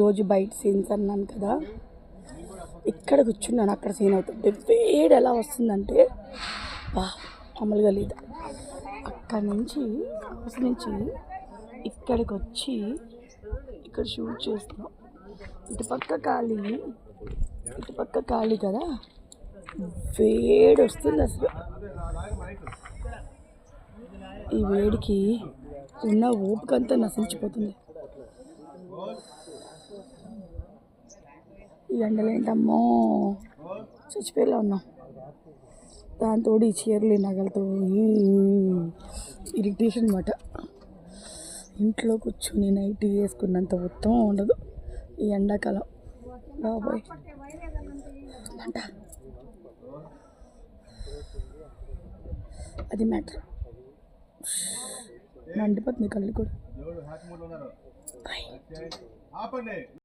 రోజు బయట సీన్స్ అన్నాను కదా ఇక్కడ కూర్చున్నాను అక్కడ సీన్ అవుతుంది. వేడి ఎలా వస్తుందంటే బా మామూలుగా లేదు. అక్కడి నుంచి హౌస్ నుంచి ఇక్కడికి వచ్చి ఇక్కడ షూట్ చేస్తున్నాం. ఇటుపక్క ఖాళీ ఇటుపక్క ఖాళీ కదా వేడి వస్తుంది అసలు. ఈ వేడికి ఉన్న ఓపికంతా నశించిపోతుంది. ఈ ఎండలు ఏంటమ్మో చచ్చిపోయేలా ఉన్నాం. దాంతో ఈ చీరలు నగలతో ఇరిటేషన్ అనమాట ఇంట్లో కూర్చుని నైట్ వేసుకున్నంత మొత్తం ఉండదు. ఈ ఎండాకాలం. బాబాయ్. అంట అది మ్యాటర్. మండిపోతుంది కళ్ళు కూడా.